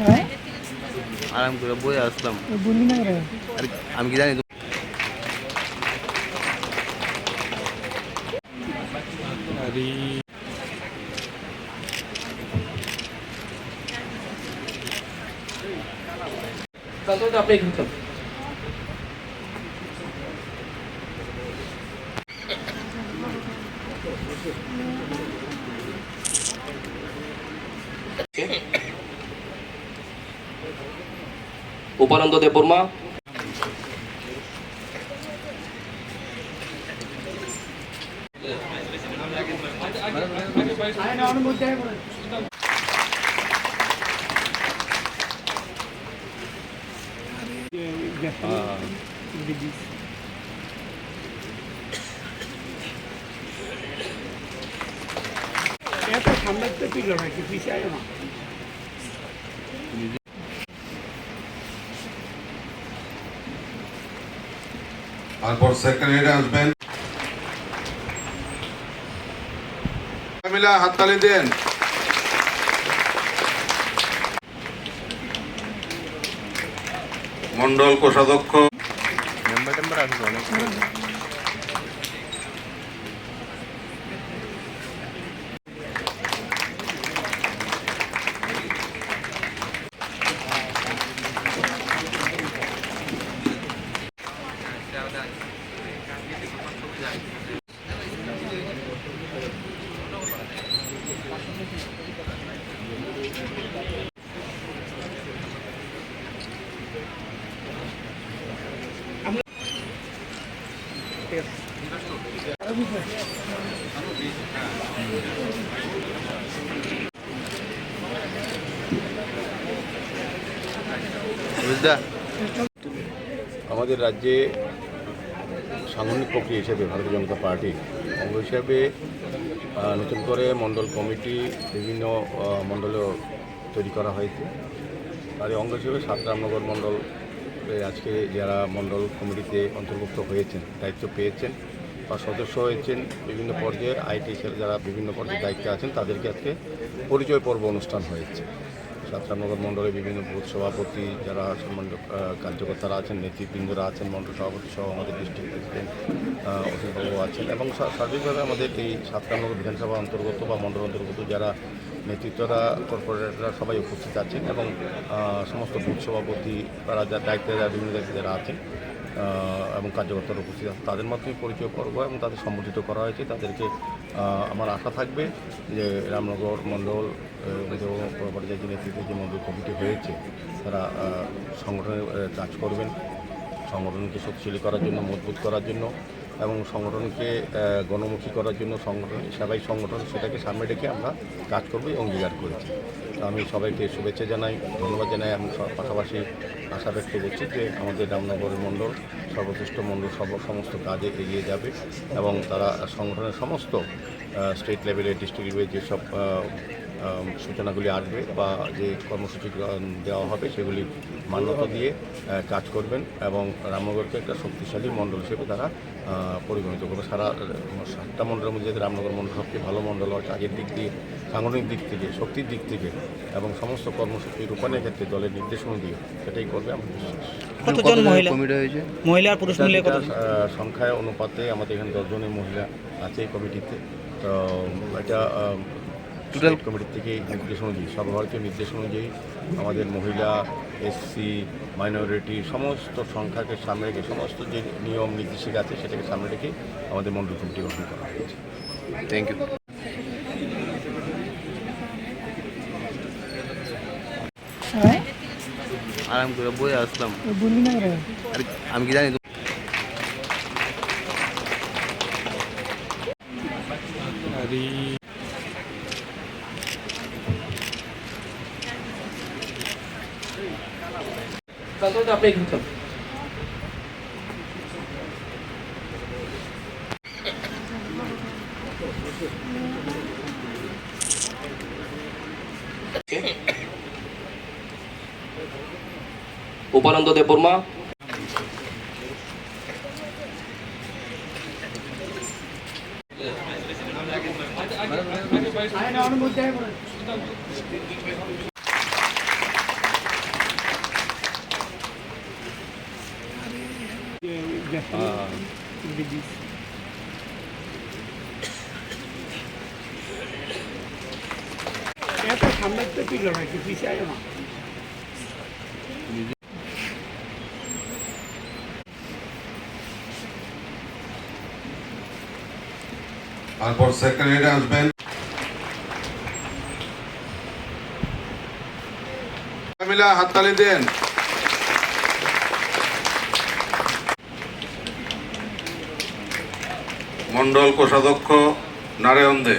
হ্যাঁ? আরাম করে বই আসলাম। ওই না রে আমি কি জানি? আপনি উপানন্দ দেববর্মা সামনে পিলো নাকি পিছিয়ে না। তারপর সেক্রেটারি আসবেন হাততালি দেন মন্ডল কোষাধ্যক্ষ মেম্বার টেম্বার আসবে অনেক আমাদের রাজ্যে সাংগঠনিক প্রক্রিয়া হিসেবে ভারতীয় জনতা পার্টি অঙ্গ হিসাবে নতুন করে মণ্ডল কমিটি বিভিন্ন আহ, মণ্ডলেও তৈরি করা হয়েছে। তার অঙ্গ হিসেবে সাত রামনগর মণ্ডল আজকে যারা মণ্ডল কমিটিতে অন্তর্ভুক্ত হয়েছেন দায়িত্ব পেয়েছেন বা সদস্য হয়েছেন বিভিন্ন পর্যায়ে আইটি সেল যারা বিভিন্ন পর্যায়ে দায়িত্বে আছেন, তাদেরকে আজকে পরিচয় পর্ব অনুষ্ঠান হয়েছে। সাতরামনগর মণ্ডলের বিভিন্ন বুথ সভাপতি যারা মণ্ডল কার্যকর্তারা আছেন, নেতৃবৃন্দরা আছেন, মণ্ডল সভাপতি সহ আমাদের ডিস্ট্রিক্ট প্রেসিডেন্ট অসীমবাবু আছেন এবং সার্বিকভাবে আমাদের এই সাতরামনগর বিধানসভা অন্তর্গত বা মণ্ডল অন্তর্গত যারা নেতৃত্বরা, কর্পোরেটররা সবাই উপস্থিত আছেন এবং সমস্ত বুথ সভাপতি, তারা যা দায়িত্বে যারা বিভিন্ন দায়িত্বে যারা আছেন এবং কার্যকর্তারা উপস্থিত আছে। তাদের মাধ্যমে পরিচয় করব এবং তাদের সম্বোধিত করা হয়েছে। তাদেরকে আমার আশা থাকবে যে রামনগর মণ্ডল পর্যায়ে যে নেতৃত্বে যে মণ্ডল কমিটি হয়েছে, তারা সংগঠনের কাজ করবেন। সংগঠনকে শক্তিশালী করার জন্য, মজবুত করার জন্য। এবং সংগঠনকে গণমুখী করার জন্য সংগঠন, সেবাই সংগঠন, সেটাকে সামনে রেখে আমরা কাজ করব এবং অঙ্গীকার করেছি। তো আমি সবাইকে শুভেচ্ছা জানাই, ধন্যবাদ জানাই স- পাশাপাশি আশা ব্যক্ত করছি যে আমাদের রামনগর মণ্ডল, সর্বশ্রেষ্ঠ মণ্ডল, সব, সমস্ত কাজে এগিয়ে যাবে এবং তারা সংগঠনের সমস্ত স্টেট লেভেলে ডিস্ট্রিক্ট লেভেলে যেসব সূচনাগুলি আসবে বা যে কর্মসূচি দেওয়া হবে সেগুলি মান্যতা দিয়ে কাজ করবেন এবং রামনগরকে একটা শক্তিশালী মণ্ডল হিসেবে তারা পরিগণিত করবে। সারা সাতটা মণ্ডলের মধ্যে রামনগর মণ্ডল সবচেয়ে ভালো মণ্ডল হয় কাজের দিক দিয়ে সাংগঠনিক দিক থেকে শক্তির দিক থেকে এবং সমস্ত কর্মসূচি রূপায়ণের ক্ষেত্রে দলের নির্দেশ অনুযায়ী সেটাই করবে আমরা বিশ্বাস। কতজন মহিলা? কমিটি হয়েছে মহিলা আর পুরুষ মিলে কত সংখ্যায় অনুপাতে আমাদের এখানে দশজনের মহিলা আছে এই কমিটিতে। তো এটা টোটাল কমিটির থেকে নির্দেশ অনুযায়ী সর্বভারতীয় নির্দেশ অনুযায়ী আমাদের মহিলা এসসি মাইনরিটি সমস্ত সংখ্যাকে সামনে রেখে সমস্ত যে নিয়ম নির্দেশিকা আছে সেটাকে সামনে রেখে আমাদের মন্ডল কমিটি গঠন করা হয়েছে। থ্যাংক ইউ আরাম করে বই আসলাম। আমি কি জানি উপানন্দ দেববর্মা হ্যাঁ। এত সামনে তো পিল নাকি পিছিয়ে না তারপর সেক্রেটারি আসবেন। হাততালি দেন। মন্ডল কোষাধ্যক্ষ নারায়ণ দে।